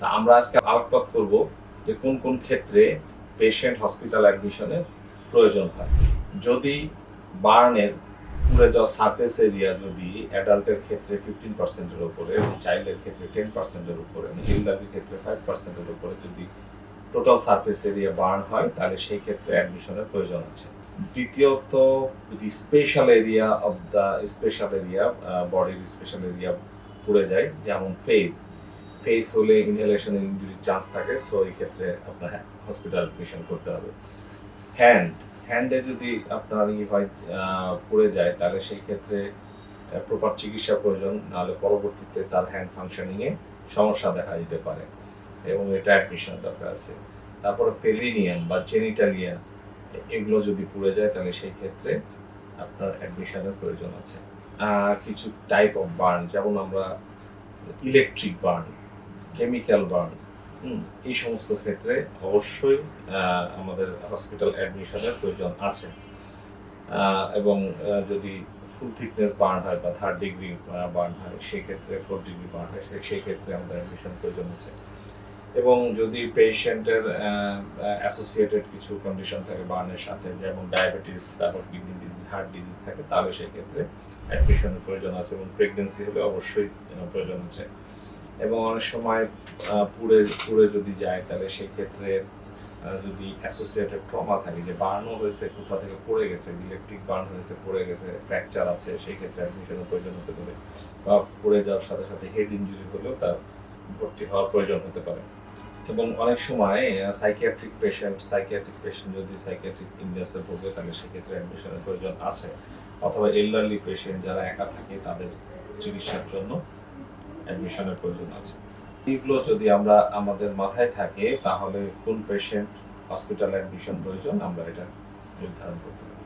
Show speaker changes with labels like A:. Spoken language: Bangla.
A: তা আমরা আজকে আলোকপাত করব যে কোন কোন ক্ষেত্রে পেশেন্ট হসপিটাল অ্যাডমিশনের প্রয়োজন হয়। যদি বার্নের পুড়ে যাওয়া সারফেস এরিয়া যদি অ্যাডাল্টের ক্ষেত্রে ফিফটিন পার্সেন্টের উপরে এবং চাইল্ডের ক্ষেত্রে টেন পার্সেন্টের উপরে এলডাব্লিউর ক্ষেত্রে ফাইভ পার্সেন্টের উপরে যদি টোটাল সারফেস এরিয়া বার্ন হয়, তাহলে সেই ক্ষেত্রে অ্যাডমিশনের প্রয়োজন আছে। দ্বিতীয়ত, যদি special area of the special area বডির স্পেশাল এরিয়া পুড়ে যায়, যেমন ফেস ফেস হলে ইনহেলেশনের ইঞ্জুরির চান্স থাকে সো এই ক্ষেত্রে আপনার হসপিটাল অ্যাডমিশন করতে হবে। হ্যান্ড হ্যান্ডে যদি আপনার ই হয় পুড়ে যায়, তাহলে সেই ক্ষেত্রে প্রপার চিকিৎসা প্রয়োজন, নাহলে পরবর্তীতে তার হ্যান্ড ফাংশনিংয়ে সমস্যা দেখা দিতে পারে। এবং এটা অ্যাডমিশন দরকার আছে। তারপরে পেলিনিয়াম বা জেনিটালিয়া এগুলো যদি পুড়ে যায়, তাহলে সেই ক্ষেত্রে আপনার অ্যাডমিশনের প্রয়োজন আছে। কিছু টাইপ অফ বার্ন যেমন আমরা ইলেকট্রিক বার্ন কেমিক্যাল বার্ন এই সমস্ত ক্ষেত্রে অবশ্যই আমাদের হসপিটাল অ্যাডমিশনের প্রয়োজন আছে। এবং যদি ফুল থিকনেস বার্ন হয় বা থার্ড ডিগ্রি বার্ন হয় সেই ক্ষেত্রে ফোর ডিগ্রি বার্ন হয় সেই- সেই ক্ষেত্রে আমাদের অ্যাডমিশন প্রয়োজন আছে। এবং যদি পেশেন্টের অ্যাসোসিয়েটেড কিছু কন্ডিশন থাকে বার্নের সাথে যেমন ডায়াবেটিস তারপর কিডনি ডিজিজ হার্ট ডিজিজ থাকে তাহলে সেক্ষেত্রে অ্যাডমিশনের প্রয়োজন আছে এবং প্রেগনেন্সি হলে অবশ্যই প্রয়োজন আছে। এবং অনেক সময় পুড়ে পুড়ে যদি যায়, তাহলে সেক্ষেত্রে যদি অ্যাসোসিয়েটেড ট্রমা থাকে, যে বার্নও হয়েছে, কোথা থেকে পড়ে গেছে ইলেকট্রিক বার্ন হয়েছে, পড়ে গেছে ফ্র্যাকচার আছে সেই ক্ষেত্রে অ্যাডমিশনের প্রয়োজন হতে পারে। বা পড়ে যাওয়ার সাথে সাথে হেড ইনজুরি হলেও তার ভর্তি হওয়ার প্রয়োজন হতে পারে। এবং অনেক সময় সাইকিয়াট্রিক পেশেন্ট সাইকিয়াট্রিক পেশেন্ট যদি সাইকিয়াট্রিক ইলনেসে ভোগে, তাহলে সেক্ষেত্রে অ্যাডমিশনের প্রয়োজন আছে। অথবা এল্ডারলি পেশেন্ট যারা একা থাকে, তাদের চিকিৎসার জন্য অ্যাডমিশনের প্রয়োজন আছে। এগুলো যদি আমরা আমাদের মাথায় থাকে, তাহলে কোন পেশেন্ট হসপিটাল অ্যাডমিশন প্রয়োজন, আমরা এটা নির্ধারণ করতে পারি।